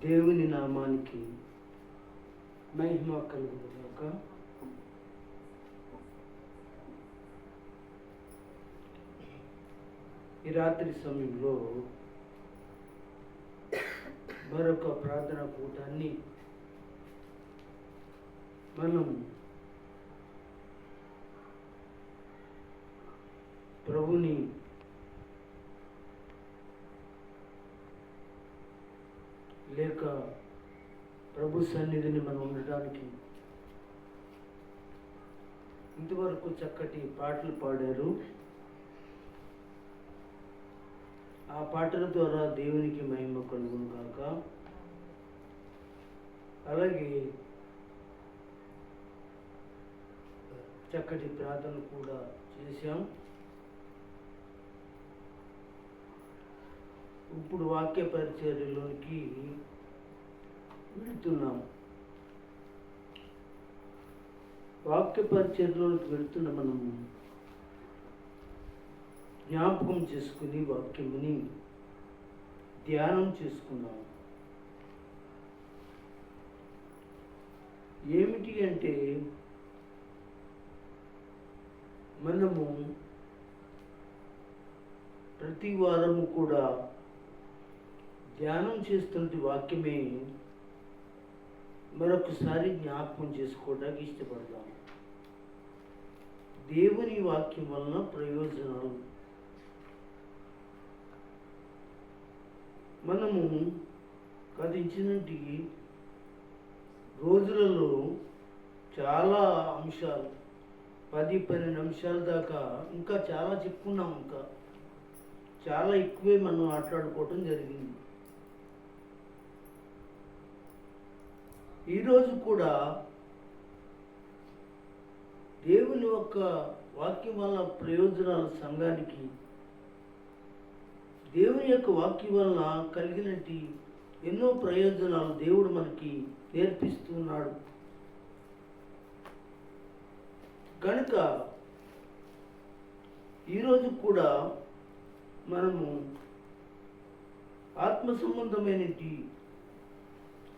దేవుని నామానికి మహిమ కలుగుగాక ఈ రాత్రి సమయంలో మరొక ప్రార్థన కూటాన్ని మనం ప్రభుని లేక ప్రభు సన్నిధిని మనం ఉండడానికి ఇంతవరకు చక్కటి పాటలు పాడారు. ఆ పాటల ద్వారా దేవునికి మహిమ కలుగును కాక అలాగే చక్కటి ప్రార్థన కూడా చేశాం. ఇప్పుడు వాక్య పరిచర్యలోనికి వెళుతున్నాం వాక్య పరిచర్యలోకి వెళుతున్న మనము జ్ఞాపకం చేసుకుని వాక్యముని ధ్యానం చేసుకున్నాం ఏమిటి అంటే మనము ప్రతి వారము కూడా ధ్యానం చేస్తున్న వాక్యమే మరొకసారి జ్ఞాపకం చేసుకోవడానికి ఇష్టపడతాం. దేవుని వాక్యం వలన ప్రయోజనాలు. మనము కథించినటి రోజులలో చాలా అంశాలు పది పన్నెండు అంశాల దాకా ఇంకా చాలా చెప్పుకున్నాం ఇంకా. చాలా ఎక్కువే మనం మాట్లాడుకోవటం జరిగింది. ఈరోజు కూడా దేవుని యొక్క వాక్యం వల్ల ప్రయోజనాలు సంఘానికి దేవుని యొక్క వాక్యం వలన కలిగినటి ఎన్నో ప్రయోజనాలు దేవుడు మనకి నేర్పిస్తున్నాడు. కనుక ఈరోజు కూడా మనము ఆత్మ సంబంధమైనటి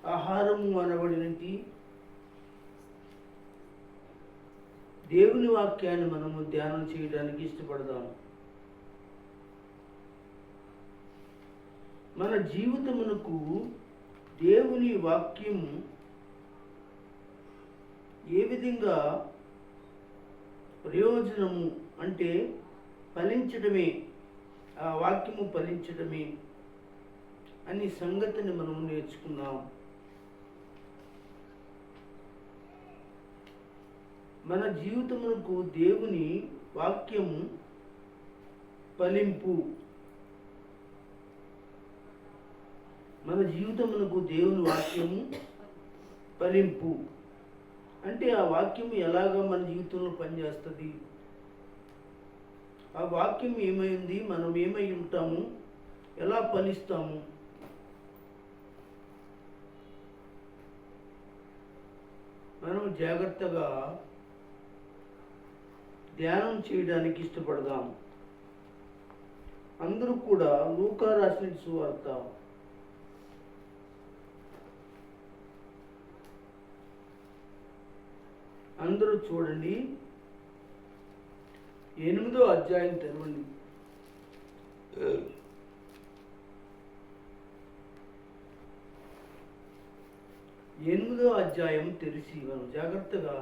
ఆహారము అనబడినటి దేవుని వాక్యాన్ని మనము ధ్యానం చేయడానికి ఇష్టపడదాము మన జీవితమునకు దేవుని వాక్యం ఏ విధంగా ప్రయోజనము అంటే ఫలించడమే ఆ వాక్యము ఫలించడమే అనే సంగతిని మనం నేర్చుకున్నాం మన జీవితమునకు దేవుని వాక్యము ఫలింపు. మన జీవితమునకు దేవుని వాక్యము ఫలింపు. అంటే ఆ వాక్యం ఎలాగ మన జీవితంలో పనిచేస్తుంది? ఆ వాక్యం ఏమైంది మనం ఏమై ఉంటాము? ఎలా ఫలిస్తాము? మనం జాగ్రత్తగా ధ్యానం చేయడానికి ఇష్టపడదాం. అందరూ కూడా లూకా రాసిన సువార్త అందరూ చూడండి. ఎనిమిదో అధ్యాయం తెరవండి. ఎనిమిదో అధ్యాయం తెరిచి మనం జాగ్రత్తగా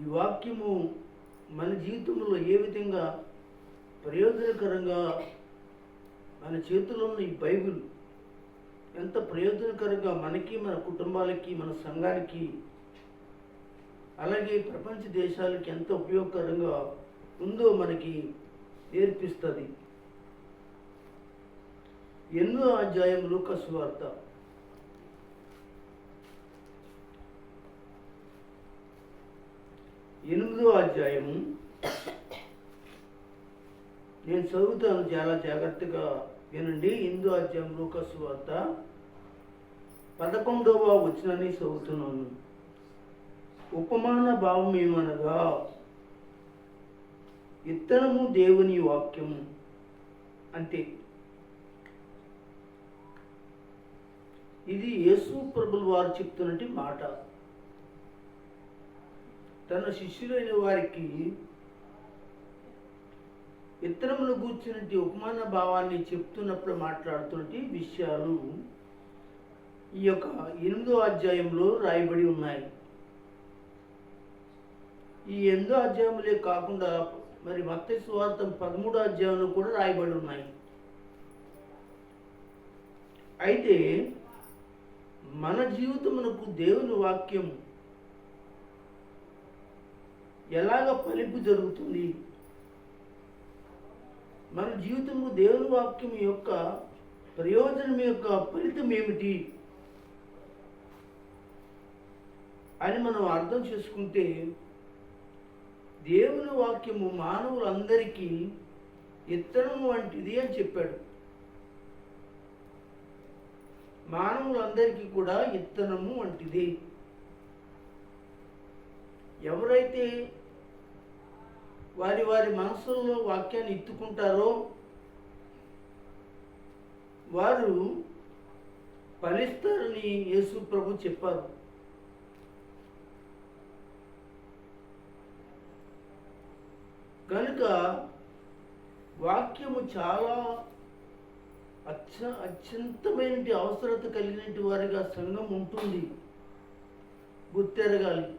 ఈ వాక్యము మన జీవితంలో ఏ విధంగా ప్రయోజనకరంగా మన చేతిలో ఉన్న ఈ బైబిల్ ఎంత ప్రయోజనకరంగా మనకి మన కుటుంబాలకి మన సంఘానికి అలాగే ప్రపంచ దేశాలకి ఎంత ఉపయోగకరంగా ఉందో మనకి నేర్పిస్తుంది. ఎన్నో అధ్యాయం లూకస్ వార్త. ఎనిమిదో అధ్యాయము. నేను చదువుతాను చాలా జాగ్రత్తగా వినండి. ఎనిమిదో అధ్యాయం లూకస్ వార్త పదకొండవ వచ్చినని చదువుతున్నాను. ఉపమాన భావం ఏమనగా ఇత్తనము దేవుని వాక్యము అంతే ఇది యేసు ప్రభుల వారు చెప్తున్నటి మాట. తన శిష్యులైన వారికి విత్తనములు కూర్చున్నట్టు ఉపమాన భావాన్ని చెప్తున్నప్పుడు మాట్లాడుతున్నటి విషయాలు ఈ యొక్క ఎనిమిదో అధ్యాయంలో రాయబడి ఉన్నాయి. ఈ ఎనిమిదో అధ్యాయములే కాకుండా మరి మత్స్య స్వార్థం పదమూడో అధ్యాయంలో కూడా రాయబడి ఉన్నాయి. అయితే మన జీవితమునకు దేవుని వాక్యం ఎలాగ ఫలింపు జరుగుతుంది? మన జీవితము దేవుని వాక్యం యొక్క ప్రయోజనం యొక్క ఫలితం ఏమిటి? అని మనం అర్థం చేసుకుంటే దేవుని వాక్యము మానవులందరికీ ఇత్తనం వంటిది అని చెప్పాడు. మానవులందరికీ కూడా ఇత్తనము వంటిది. ఎవరైతే వారి వారి మనసుల్లో వాక్యాన్ని ఎత్తుకుంటారో వారు ఫలిస్తారని యేసు ప్రభు చెప్పారు. కనుక వాక్యము చాలా అత్య అత్యంతమైన అవసరత కలిగినటువంటి వారిగా సంఘం ఉంటుంది. గుర్తెరగాలి.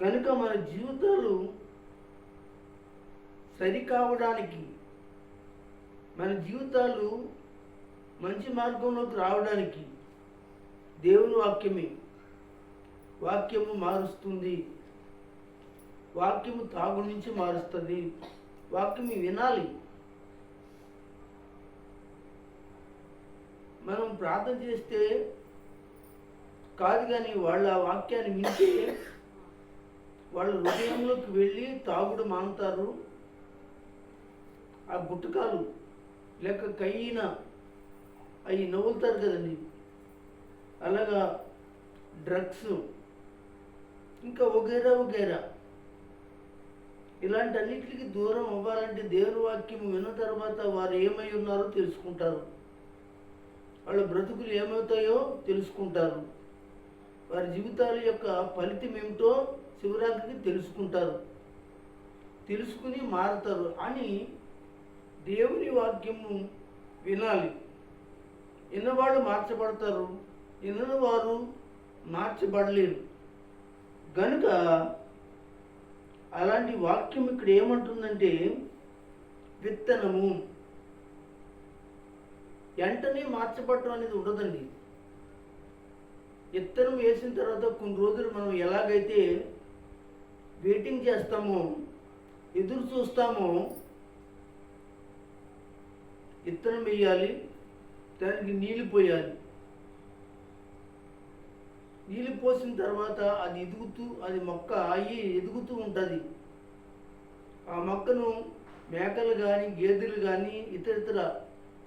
కనుక మన జీవితాలు సరికావడానికి మన జీవితాలు మంచి మార్గంలోకి రావడానికి దేవుని వాక్యమే. వాక్యము మారుస్తుంది. వాక్యము తాగు నుంచి మారుస్తుంది. వాక్యం వినాలి. మనం ప్రార్థన చేస్తే కాదు కానీ వాళ్ళ వాక్యాన్ని మించి వాళ్ళు హృదయంలోకి వెళ్ళి తాగుడు మానుతారు ఆ గుట్టకాలు లేక కయ్యిన అవి నవ్వులుతారు కదండి. అలాగా డ్రగ్స్ ఇంకా వగేరా వగేరా ఇలాంటి అన్నిటికి దూరం అవ్వాలంటే దేవుని వాక్యం విన్న తర్వాత వారు ఏమై ఉన్నారో తెలుసుకుంటారు. వాళ్ళ బ్రతుకులు ఏమవుతాయో తెలుసుకుంటారు. వారి జీవితాల యొక్క ఫలితం ఏమిటో శివరాత్రికి తెలుసుకుంటారు. తెలుసుకుని మారుతారు అని దేవుని వాక్యము వినాలి. విన్నవాళ్ళు మార్చబడతారు? వినని వారు మార్చబడలేరు. గనుక అలాంటి వాక్యం ఇక్కడ ఏమంటుందంటే విత్తనము. వెంటనే మార్చబడటం అనేది ఉండదండి. విత్తనం వేసిన తర్వాత కొన్ని రోజులు మనం ఎలాగైతే వెయిటింగ్ చేస్తామో ఎదురు చూస్తామో. విత్తనం వేయాలి దానికి నీళ్ళు పోయాలి. నీళ్ళు పోసిన తర్వాత అది ఎదుగుతూ అది మొక్క అయ్యి ఎదుగుతూ ఉంటుంది. ఆ మొక్కను మేకలు కానీ గేదెలు కానీ ఇతర ఇతర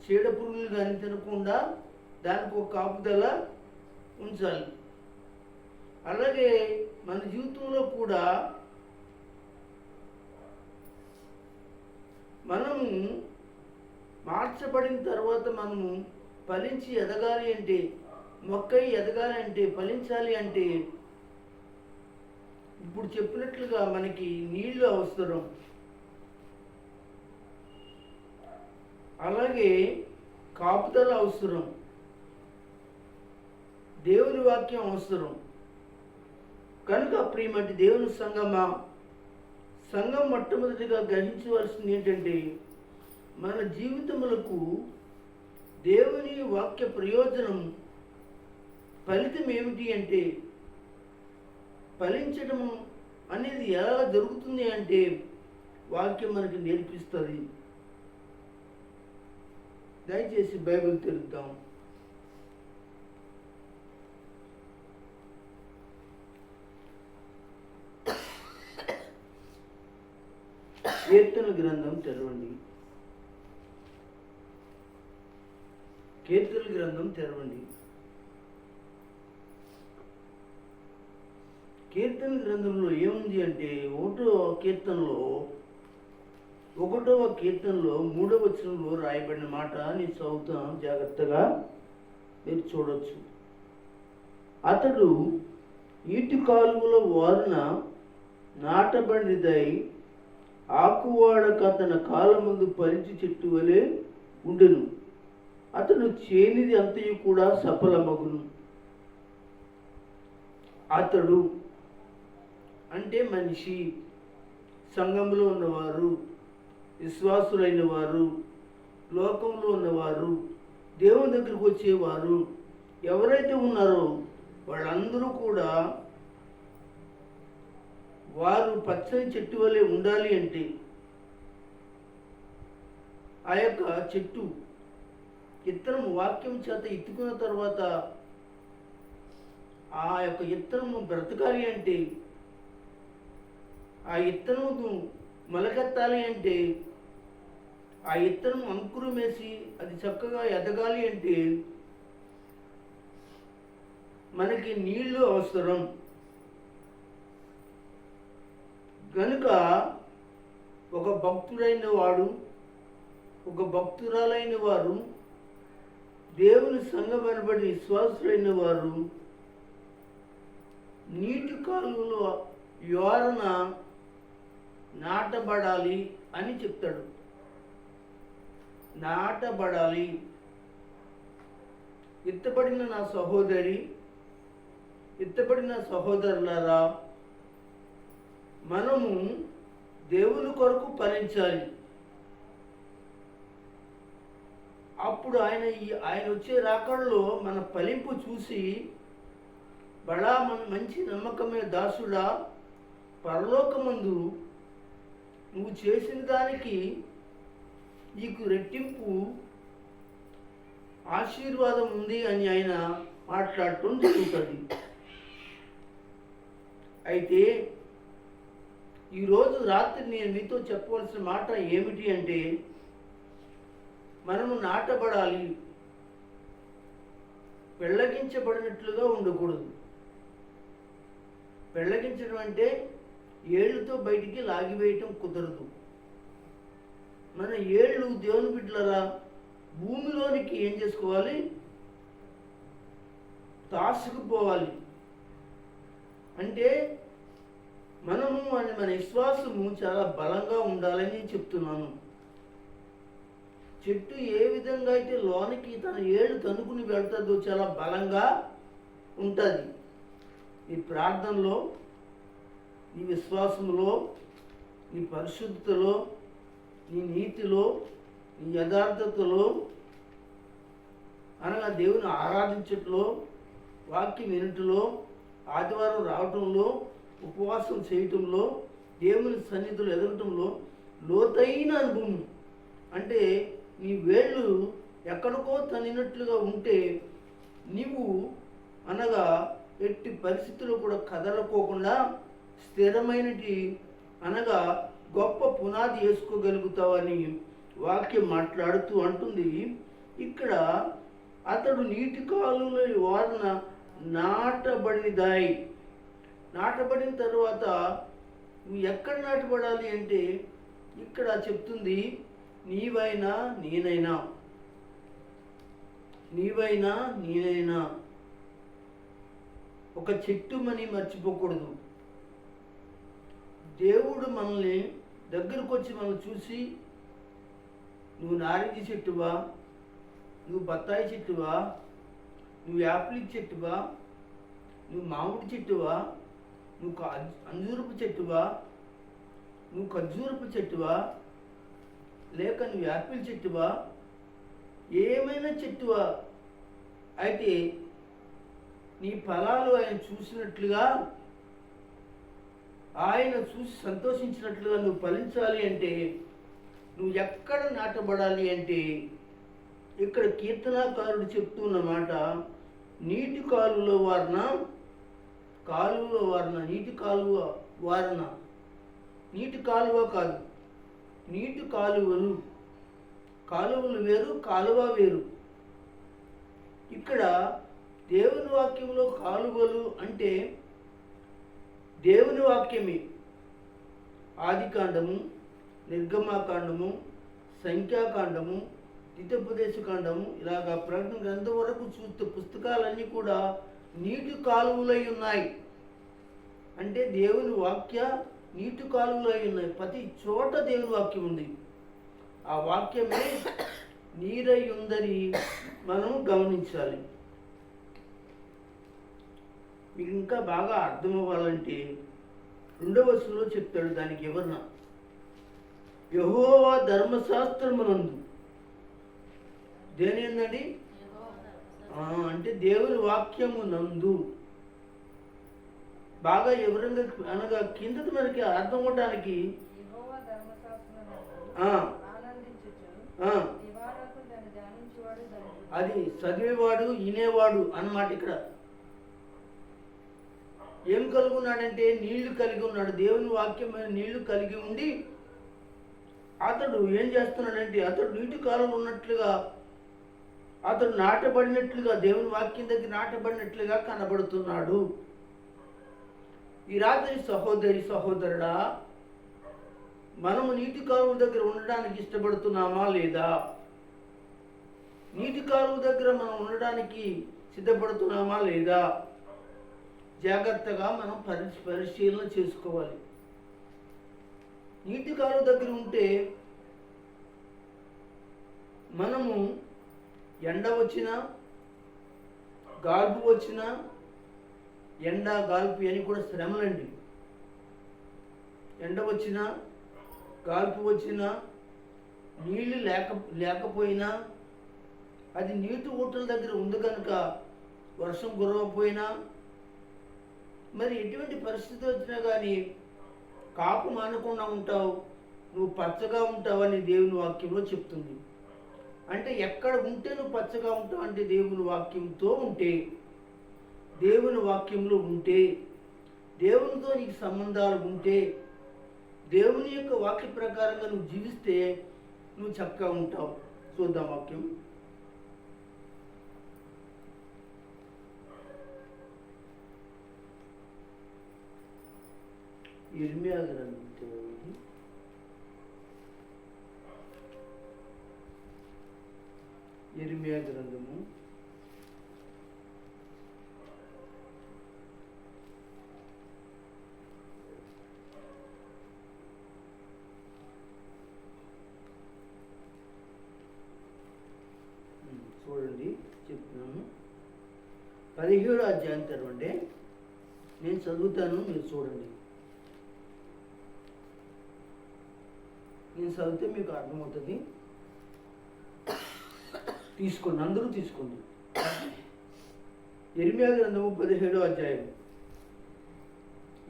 చీడ పురుగులు కానీ తినకుండా దానికి ఒక కాపుదల ఉంచాలి. అలాగే మన జీవితంలో కూడా మనము మార్చబడిన తర్వాత మనము ఫలించి ఎదగాలి అంటే మొక్కై ఎదగాలి అంటే ఫలించాలి అంటే ఇప్పుడు చెప్పినట్లుగా మనకి నీళ్ళు అవసరం. అలాగే కాపుదల అవసరం. దేవుని వాక్యం అవసరం. కనుక ప్రియమటి దేవుని సంగమా సంఘం మొట్టమొదటిగా గ్రహించవలసింది ఏంటంటే మన జీవితములకు దేవుని వాక్య ప్రయోజనం ఫలితం ఏమిటి అంటే ఫలించడం అనేది ఎలా జరుగుతుంది అంటే వాక్యం మనకి నేర్పిస్తుంది. దయచేసి బైబిల్ తెలుద్దాం కీర్తన గ్రంథం తెరవండి. కీర్తన గ్రంథం తెరవండి. కీర్తన గ్రంథంలో ఏముంది అంటే ఒకటో కీర్తనలో ఒకటవ కీర్తనలో మూడవ వచనంలో రాయబడిన మాట నేను చదువుతాం జాగ్రత్తగా. మీరు చూడొచ్చు. అతడు ఈటి కాలువల వారున నాటబడినదై ఆకువాడక తన కాల ముందు పరిచి చెట్టు వలె ఉండెను. అతను చేనిది అంతయు కూడా సఫలమగును. అతడు అంటే మనిషి సంఘంలో ఉన్నవారు విశ్వాసులైన వారు లోకంలో ఉన్నవారు దేవుని దగ్గరికి వచ్చేవారు ఎవరైతే ఉన్నారో వాళ్ళందరూ కూడా వారు పచ్చని చెట్టు వలె ఉండాలి అంటే ఆ యొక్క చెట్టు ఇత్తనం వాక్యం చేత ఎత్తుకున్న తర్వాత ఆ యొక్క ఇత్తనము బ్రతకాలి అంటే ఆ ఇత్తనము మొలకెత్తాలి అంటే ఆ ఇత్తనం అంకురం వేసి అది చక్కగా ఎదగాలి అంటే మనకి నీళ్ళు అవసరం. కనుక ఒక భక్తుడైన వాడు ఒక భక్తురాలైన వారు దేవుని సంఘం విశ్వాసులైన వారు నీటి కాలువలో వివరణ నాటబడాలి అని చెప్తాడు. నాటబడాలి. ఎత్తబడిన నా సహోదరి ఎత్తబడిన సహోదరులారా మనము దేవుని కొరకు ఫలించాలి అప్పుడు ఆయన ఈ- ఆయన వచ్చే రాకడలో మన ఫలింపు చూసి బడా మన మంచి నమ్మకమైన దాసుడా పరలోకమందు నువ్వు చేసిన దానికి నీకు రెట్టింపు ఆశీర్వాదం ఉంది అని ఆయన మాట్లాడటం జరుగుతుంది అయితే ఈరోజు రాత్రి నేను మీతో చెప్పవలసిన మాట ఏమిటి అంటే మనము నాటబడాలి పెళ్ళగించబడినట్లుగా ఉండకూడదు. పెళ్ళగించడం అంటే ఏళ్ళుతో బయటికి లాగివేయటం కుదరదు. మన ఏళ్ళు దేవుని బిడ్డలరా భూమిలోనికి ఏం చేసుకోవాలి? తాసుకుపోవాలి అంటే మనము అని మన విశ్వాసము చాలా బలంగా ఉండాలని చెప్తున్నాను. చెట్టు ఏ విధంగా అయితే లోనికి తన ఏళ్ళు తనుకుని వెళ్తుందో చాలా బలంగా ఉంటుంది. నీ ప్రార్థనలో నీ విశ్వాసంలో నీ పరిశుద్ధతలో నీ నీతిలో నీ యథార్థతలో అనగా దేవుని ఆరాధించట్లో వాక్యం వినటంలో ఆదివారం రావటంలో ఉపవాసం చేయటంలో దేవుని సన్నిధులు ఎదగటంలో లోతైన అనుభవం. అంటే నీ వేళ్ళు ఎక్కడికో తనినట్లుగా ఉంటే నీవు అనగా ఎట్టి పరిస్థితులు కూడా కదలకోకుండా స్థిరమైనటి అనగా గొప్ప పునాది వేసుకోగలుగుతావని వాక్యం మాట్లాడుతూ అంటుంది. ఇక్కడ అతడు నీటి కాలువల వారన నాటబడినదాయి. నాటబడిన తర్వాత నువ్వు ఎక్కడ నాటబడాలి అంటే ఇక్కడ చెప్తుంది నీవైనా నేనైనా. నీవైనా నేనైనా. ఒక చెట్టు మని మర్చిపోకూడదు. దేవుడు మనల్ని దగ్గరకు వచ్చి మనల్ని చూసి నువ్వు నారింజ చెట్టువా? నువ్వు బత్తాయి చెట్టువా? నువ్వు యాపిల్ చెట్టువా? నువ్వు మామిడి చెట్టువా? నువ్వు అంజూరపు చెట్టువా? నువ్వు ఖర్జూరపు చెట్టువా? లేక నువ్వు యాపిల్ చెట్టువా? ఏమైనా చెట్టువా? అయితే నీ ఫలాలు ఆయన చూసినట్లుగా ఆయన చూసి సంతోషించినట్లుగా నువ్వు ఫలించాలి అంటే నువ్వు ఎక్కడ నాటబడాలి అంటే ఇక్కడ కీర్తనాకారుడు చెప్తున్న మాట నీటి కాలువలో వారిన కాలువలో వారన నీటి కాలువ వారన నీటి కాలువ కాదు నీటి కాలువలు. కాలువలు వేరు కాలువ వేరు. ఇక్కడ దేవుని వాక్యంలో కాలువలు అంటే దేవుని వాక్యమే. ఆదికాండము నిర్గమాకాండము సంఖ్యాకాండము కాండము ఇలాగా ప్రకటన గ్రంథం వరకు చూస్తే పుస్తకాలన్నీ కూడా నీటి కాలువలై ఉన్నాయి. అంటే దేవుని వాక్య నీటి కాలువలై ఉన్నాయి. ప్రతి చోట దేవుని వాక్యం ఉంది. ఆ వాక్యమే నీరై ఉందని మనం గమనించాలి. మీకు ఇంకా బాగా అర్థం అవ్వాలంటే రెండవ వచనంలో చెప్తాడు దానికి ఎవరన్నా. యహోవా ధర్మశాస్త్రమునందు దేని ఏందండి? అంటే దేవుని వాక్యము నందు బాగా ఎవరంగా అనగా కిందది మనకి అర్థం అవడానికి. అది చదివేవాడు వినేవాడు అన్నమాట ఇక్కడ. ఏం కలిగి ఉన్నాడంటే నీళ్ళు కలిగి ఉన్నాడు. దేవుని వాక్యమైన నీళ్ళు కలిగి ఉండి అతడు ఏం చేస్తున్నాడంటే అతడు నీటి కాలంలో ఉన్నట్లుగా అతడు నాటబడినట్లుగా దేవుని వాక్యం దగ్గర నాటబడినట్లుగా కనబడుతున్నాడు. ఈ రాత్రి సహోదరి సహోదరుడా మనము నీటి కాలువ దగ్గర ఉండడానికి ఇష్టపడుతున్నామా లేదా? నీటి కాలువ దగ్గర మనం ఉండడానికి సిద్ధపడుతున్నామా లేదా? జాగ్రత్తగా మనం పరి పరిశీలన చేసుకోవాలి. నీటి కాలువ దగ్గర ఉంటే మనము ఎండ వచ్చినా గాల్పు వచ్చినా ఎండ గాల్పు అని కూడా శ్రమలండి. ఎండ వచ్చినా గాల్పు వచ్చినా నీళ్ళు లేక లేకపోయినా అది నీటి ఊటల దగ్గర ఉంది కనుక వర్షం కురవపోయినా మరి ఎటువంటి పరిస్థితి వచ్చినా కానీ కాపు మానకుండా ఉంటావు నువ్వు పచ్చగా ఉంటావని దేవుని వాక్యంలో చెప్తుంది. అంటే ఎక్కడ ఉంటే నువ్వు పచ్చగా ఉంటావు అంటే దేవుని వాక్యంతో ఉంటే దేవుని వాక్యంలో ఉంటే దేవునితో నీకు సంబంధాలు ఉంటే దేవుని యొక్క వాక్య ప్రకారంగా నువ్వు జీవిస్తే నువ్వు చక్కగా ఉంటావు. చూద్దాం వాక్యం. ఇర్మియా గ్రంథం. ఇర్మియా గ్రంథము చూడండి చెప్తున్నాను. పదిహేడు అధ్యాయం తెరవండి నేను చదువుతాను మీరు చూడండి. నేను చదివితే మీకు అర్థమవుతుంది. తీసుకుని అందరూ తీసుకుంది ఎరిమియా గ్రంథము పదిహేడో అధ్యాయం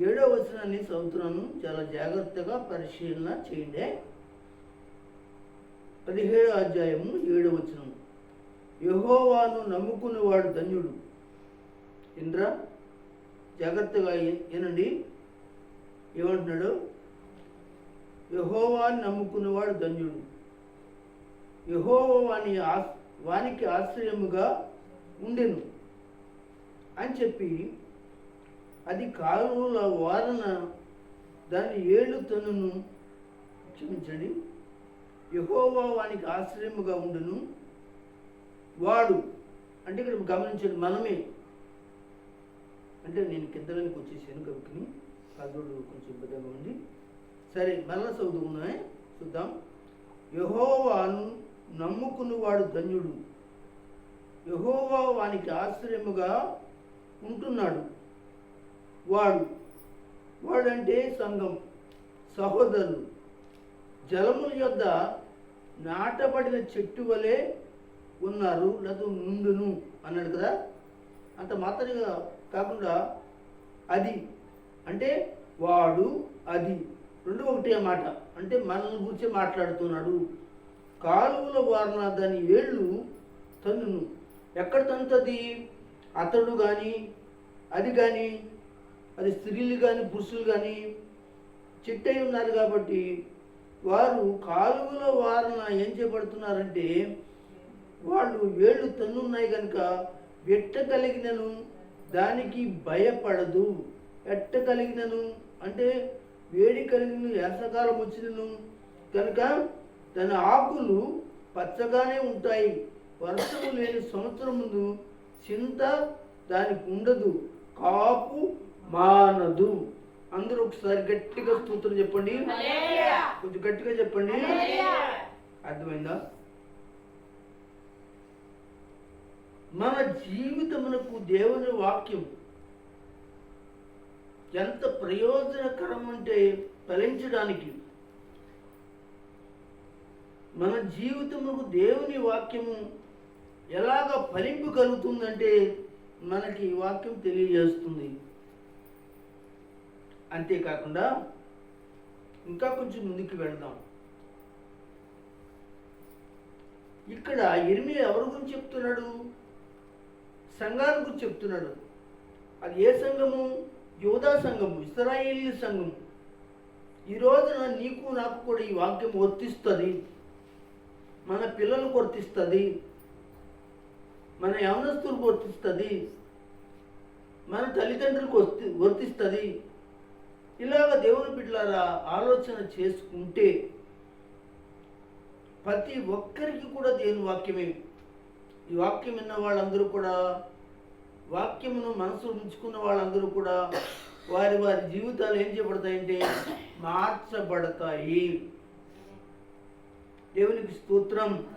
ఏడో వచనాన్ని చదువుతున్నాను చాలా జాగ్రత్తగా పరిశీలన చేయండి. పదిహేడో అధ్యాయము ఏడో వచనం యహోవాను నమ్ముకునేవాడు ధన్యుడు. ఇంద్ర జాగ్రత్తగా ఏనండి. ఏమంటున్నాడు? యహోవాని నమ్ముకున్నవాడు ధన్యుడు. యహోవా వాని ఆస్ వానికి ఆశ్రయముగా ఉండెను. అని చెప్పి అది కాలువల వారన దాని ఏళ్ళు తనును క్షమించండి యహోవా వానికి ఆశ్రయముగా ఉండను. వాడు అంటే ఇక్కడ గమనించండి మనమే. అంటే నేను కిందలోనికి వచ్చేసాను కవికిని కదుడు కొంచెం ఇబ్బందిగా ఉంది. సరే మళ్ళా చదువుకున్నా చూద్దాం. యహోవాను నమ్ముకున్నవాడు ధన్యుడు. యహోవా వానికి ఆశ్రయముగా ఉంటున్నాడు. వాడు వాడంటే సంఘం సహోదరులు. జలముల యొద్ద నాటబడిన చెట్టు వలె ఉన్నారు లేదు నుండును అన్నాడు కదా. అంత మాత్రంగా కాకుండా అది అంటే వాడు అది రెండు ఒకటే మాట. అంటే మనల్ని గురించి మాట్లాడుతున్నాడు. కాలువల వారన దాని ఏళ్ళు తన్నును. ఎక్కడ తంతది అతడు కానీ అది కానీ అది స్త్రీలు కానీ పురుషులు కానీ చిట్టై ఉన్నారు కాబట్టి వారు కాలువల వారన ఏం చేయబడుతున్నారంటే వాళ్ళు వేళ్ళు తన్నున్నాయి కనుక ఎట్ట కలిగినను? దానికి భయపడదు. ఎట్ట కలిగినను? అంటే వేడి కలిగిన వేసవకాలం వచ్చినను. కనుక తన ఆకులు పచ్చగానే ఉంటాయి. వర్షము లేని సంవత్సరం ముందు చింత దానికి ఉండదు. కాపు మానదు. అందరూ ఒకసారి గట్టిగా స్తోత్రం చెప్పండి. కొంచెం గట్టిగా చెప్పండి. అర్థమైందా? మన జీవితమునకు దేవుని వాక్యం ఎంత ప్రయోజనకరం అంటే ఫలించడానికి మన జీవితముకు దేవుని వాక్యము ఎలాగ ఫలింపు కలుగుతుందంటే మనకి ఈ వాక్యం తెలియజేస్తుంది. అంతేకాకుండా ఇంకా కొంచెం ముందుకు వెళ్దాం. ఇక్కడ ఇరిమి ఎవరి గురించి చెప్తున్నాడు? సంఘాన్ని గురించి చెప్తున్నాడు. అది ఏ సంఘము? యోధా సంఘము ఇస్రాయేలీ సంఘము. ఈ రోజున నీకు నాకు కూడా ఈ వాక్యం వర్తిస్తుంది. మన పిల్లలు వర్తిస్తుంది మన యవనస్తులు వర్తిస్తుంది మన తల్లిదండ్రులకు వర్తి వర్తిస్తుంది ఇలాగ దేవుని బిడ్డలారా ఆలోచన చేసుకుంటే ప్రతి ఒక్కరికి కూడా దేవుని వాక్యమే. ఈ వాక్యం విన్న వాళ్ళందరూ కూడా వాక్యమును మనసు ఉంచుకున్న వాళ్ళందరూ కూడా వారి వారి జీవితాలు ఏం చేయబడతాయంటే మార్చబడతాయి. దేవునికి స్తోత్రం.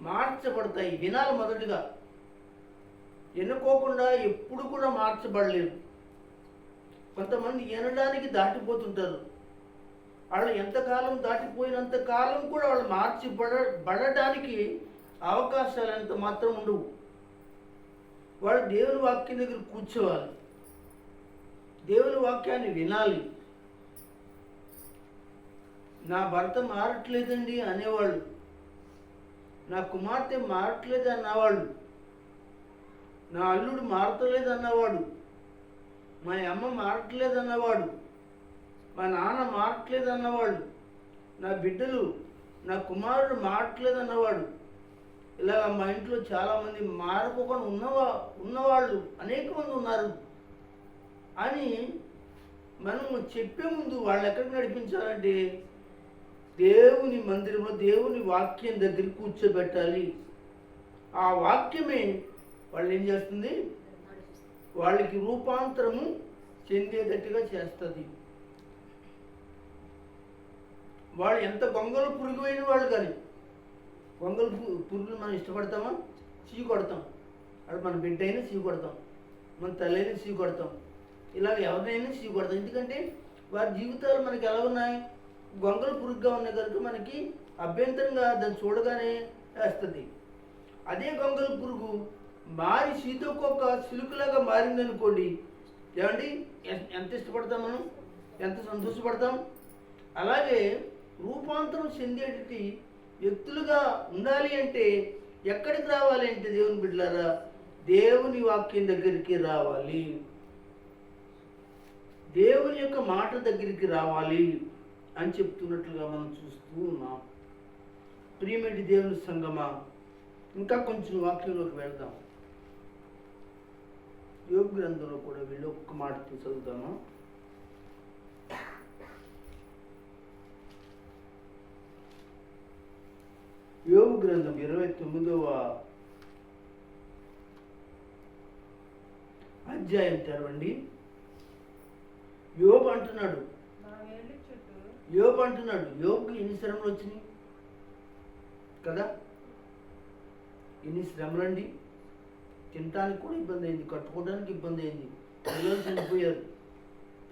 మార్చబడతాయి. వినాలి మొదటిగా. ఎన్నుకోకుండా ఎప్పుడు కూడా మార్చబడలేరు. కొంతమంది వినడానికి దాటిపోతుంటారు. వాళ్ళు ఎంతకాలం దాటిపోయినంత కాలం కూడా వాళ్ళు మార్చి పడడానికి అవకాశాలు ఎంత మాత్రం ఉండవు. వాళ్ళు దేవుని వాక్యం దగ్గర కూర్చోవాలి. దేవుని వాక్యాన్ని వినాలి. నా భర్త మారట్లేదండి అనేవాళ్ళు. నా కుమార్తె మారట్లేదు అన్నవాళ్ళు. నా అల్లుడు మారతలేదు అన్నవాడు. మా అమ్మ మారట్లేదు అన్నవాడు. మా నాన్న మారట్లేదు అన్నవాడు నా బిడ్డలు నా కుమారుడు మారట్లేదు అన్నవాడు. ఇలాగ మా ఇంట్లో చాలామంది మారపోకుండా ఉన్నవా ఉన్నవాళ్ళు అనేక మంది ఉన్నారు. అని మనము చెప్పే ముందు వాళ్ళు ఎక్కడికి నడిపించాలంటే దేవుని మందిరంలో దేవుని వాక్యం దగ్గర కూర్చోబెట్టాలి. ఆ వాక్యమే వాళ్ళు ఏం చేస్తుంది? వాళ్ళకి రూపాంతరము చెందేటట్టుగా చేస్తుంది. వాళ్ళు ఎంత గొంగలు పురుగుపోయిన వాళ్ళు కానీ గొంగలు పు- పురుగులు మనం ఇష్టపడతామా? చీ కొడతాం. అక్కడ మన బిడ్డ అయినా చీ కొడతాం. మన తల్లి అయినా చీ కొడతాం. ఇలాగ ఎవరినైనా చీ కొడతాం. ఎందుకంటే వారి జీవితాలు మనకి ఎలా ఉన్నాయి? గొంగలు పురుగుగా ఉన్నాయి కనుక మనకి అభ్యంతరంగా దాన్ని చూడగానే వేస్తుంది. అదే గొంగల పురుగు మారి సీతకొక్క సిలుకులాగా మారిందనుకోండి ఏమండి? ఎంత ఇష్టపడతాం మనం? ఎంత సంతోషపడతాం? అలాగే రూపాంతరం చెందేటి వ్యక్తులుగా ఉండాలి అంటే ఎక్కడికి రావాలి అంటే దేవుని బిడ్డలారా? దేవుని వాక్యం దగ్గరికి రావాలి. దేవుని యొక్క మాట దగ్గరికి రావాలి. అని చెప్తున్నట్లుగా మనం చూస్తూ ఉన్నాం. ప్రియమేటి దేవుని సంగమా ఇంకా కొంచెం వాక్యంలోకి వెళ్దాం. యోగ గ్రంథంలో కూడా వీళ్ళు ఒక్క మాట చదువుతామా యోగ గ్రంథం ఇరవై తొమ్మిదవ అధ్యాయం తెరవండి. యోబు అంటున్నాడు యోబు అంటున్నాడు యోగుకి ఎన్ని శ్రమలు వచ్చినాయి? కదా? ఎన్ని శ్రమలండి? తినటానికి కూడా ఇబ్బంది అయింది కట్టుకోవడానికి ఇబ్బంది అయింది. పిల్లలు చనిపోయారు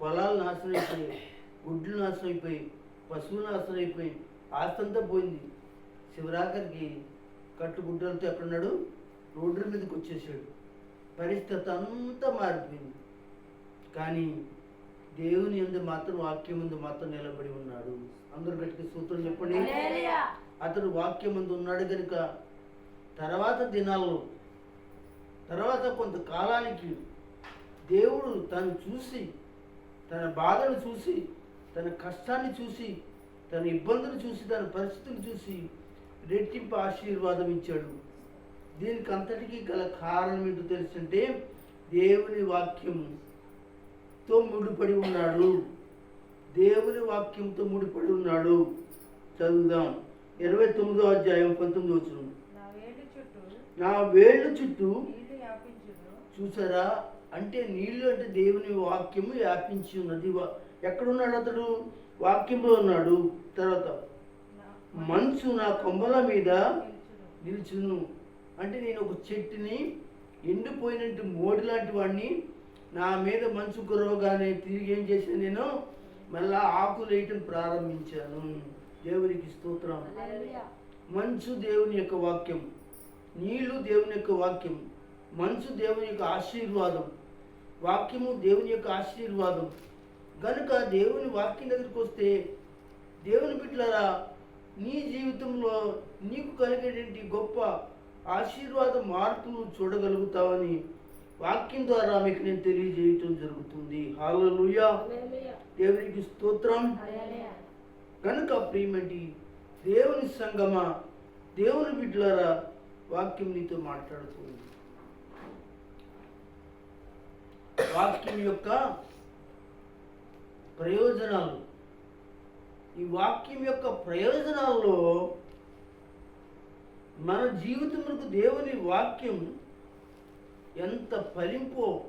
పొలాలు నాశనం అయిపోయాయి గుడ్లు నాశనం అయిపోయాయి పశువులు నాశనం అయిపోయాయి ఆస్తంతా పోయింది. శివరాకరికి కట్టుగుడ్డలతో ఎక్కడున్నాడు? రోడ్డు మీదకి వచ్చేసాడు పరిస్థితి అంతా మారిపోయింది. కానీ దేవుని ఎందు మాత్రం వాక్యం ముందు మాత్రం నిలబడి ఉన్నాడు. అందరూ గట్టిగా సూత్రం చెప్పండి. అతడు వాక్యం ముందు ఉన్నాడు కనుక తర్వాత దినాల్లో తర్వాత కొంతకాలానికి దేవుడు తను చూసి తన బాధను చూసి తన కష్టాన్ని చూసి తన ఇబ్బందులు చూసి తన పరిస్థితులు చూసి రెట్టింపు ఆశీర్వాదం ఇచ్చాడు. దీనికి అంతటికీ గల కారణం ఏంటో తెలుసంటే దేవుని వాక్యంతో ముడిపడి ఉన్నాడు. దేవుని వాక్యంతో ముడిపడి ఉన్నాడు. చదువుదాం. ఇరవై తొమ్మిదో అధ్యాయం పంతొమ్మిది వచ్చిన నా వేళ్ళు చుట్టూ చూసారా? అంటే నీళ్ళు అంటే దేవుని వాక్యము వ్యాపించి ఉన్నది. ఎక్కడున్నాడు అతడు? వాక్యంలో ఉన్నాడు. తర్వాత మంచు నా కొమ్మల మీద నిలుచును. నిల్చును. అంటే నేను ఒక చెట్టుని ఎండిపోయినట్టు మోడి లాంటి వాడిని నా మీద మంచు కురవగానే తిరిగి ఏం చేశాను నేను? మళ్ళా ఆకులు వేయటం ప్రారంభించాను. దేవునికి స్తోత్రం. మంచు దేవుని యొక్క వాక్యం. నీళ్ళు దేవుని యొక్క వాక్యం. మంచు దేవుని యొక్క ఆశీర్వాదం. వాక్యము దేవుని యొక్క ఆశీర్వాదం. కనుక దేవుని వాక్యం దగ్గరికి వస్తే దేవుని బిడ్డలారా నీ జీవితంలో నీకు కలిగేటువంటి గొప్ప ఆశీర్వాద మార్పులు చూడగలుగుతావని వాక్యం ద్వారా మీకు నేను తెలియజేయటం జరుగుతుంది. హాలలుయా దేవునికి స్తోత్రం. కనుక ప్రియమటి దేవుని సంగమ దేవుని బిడ్డలారా వాక్యం నీతో మాట్లాడుతుంది. వాక్యం యొక్క ప్రయోజనాలు. ఈ వాక్యం యొక్క ప్రయోజనాల్లో మన జీవితములకు దేవుని వాక్యం ఎంత ఫలింపో?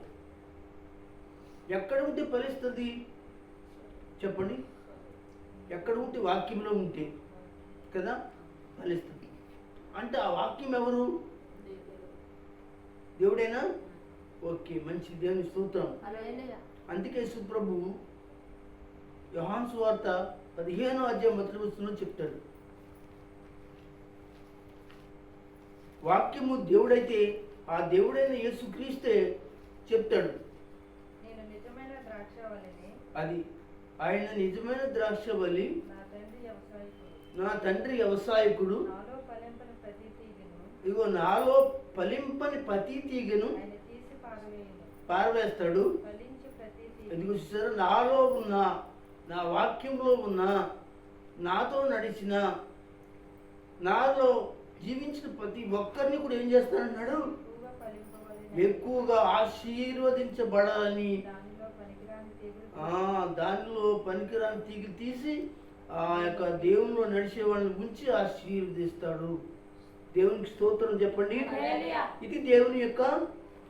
ఎక్కడ ఉంటే ఫలిస్తుంది? చెప్పండి. ఎక్కడ ఉంటే వాక్యంలో ఉంటే కదా ఫలిస్తుంది. అంటే ఆ వాక్యం ఎవరు? దేవుడేనా? ఓకే మంచి దేవుని స్తోత్రం. అందుకే సుప్రభు యోహాన్ సువార్త పదిహేనో అధ్యాయం మొదటి వస్తున్నా చెప్తాడు. వాక్యము దేవుడైతే ఆ దేవుడైన యేసుక్రీస్తే చెప్తాడు. అది ఆయన నిజమైన ద్రాక్షవల్లి నా తండ్రి వ్యవసాయకుడు. నా తండ్రి వ్యవసాయకుడు. ఇగో నాలో ఫలింపని ప్రతి తీగను పారవేస్తాడు. ఎందుకు చూసారు? నాలో ఉన్న నా వాక్యంలో ఉన్న నాతో నడిచిన నాలో జీవించిన ప్రతి ఒక్కరిని కూడా ఏం చేస్తానన్నాడు? ఎక్కువగా ఆశీర్వదించబడాలని దానిలో పనికిరాని తీగి తీసి ఆ యొక్క దేవునిలో నడిచే వాళ్ళని ఉంచి ఆశీర్వదిస్తాడు. దేవునికి స్తోత్రం చెప్పండి. ఇది దేవుని యొక్క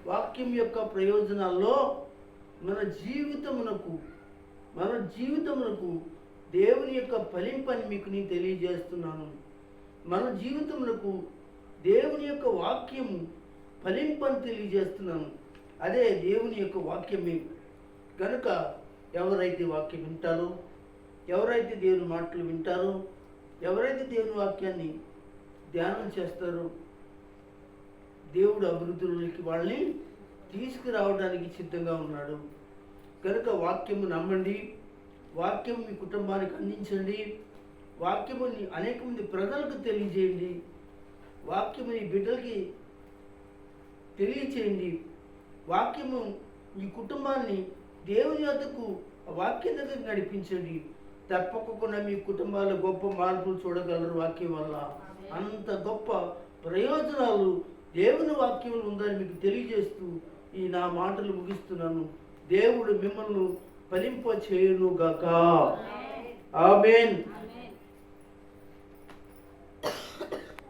వాక్యం యొక్క ప్రయోజనాల్లో మన జీవితమునకు మన జీవితమునకు దేవుని యొక్క ఫలింపని మీకు నేను తెలియజేస్తున్నాను. మన జీవితమునకు దేవుని యొక్క వాక్యము ఫలింపని తెలియజేస్తున్నాను. అదే దేవుని యొక్క వాక్యమే కనుక ఎవరైతే వాక్యం వింటారో ఎవరైతే దేవుని మాటలు వింటారో ఎవరైతే దేవుని వాక్యాన్ని ధ్యానం చేస్తారో దేవుడు అభివృద్ధిలోకి వాళ్ళని తీసుకురావడానికి సిద్ధంగా ఉన్నాడు. కనుక వాక్యము నమ్మండి. వాక్యం మీ కుటుంబానికి అందించండి. వాక్యముని అనేక మంది ప్రజలకు తెలియజేయండి. వాక్యముని బిడ్డలకి తెలియచేయండి. వాక్యము మీ కుటుంబాన్ని దేవుని వద్దకు ఆ వాక్యం దగ్గరికి నడిపించండి తప్పకుండా మీ కుటుంబాల్లో గొప్ప మార్పులు చూడగలరు వాక్యం వల్ల. అంత గొప్ప ప్రయోజనాలు దేవుని వాక్యంలో ఉందని మీకు తెలియజేస్తూ ఈ నా మాటలు ముగిస్తున్నాను. దేవుడు మిమ్మల్ని ఫలింప చేయును గాక ఆమెన్.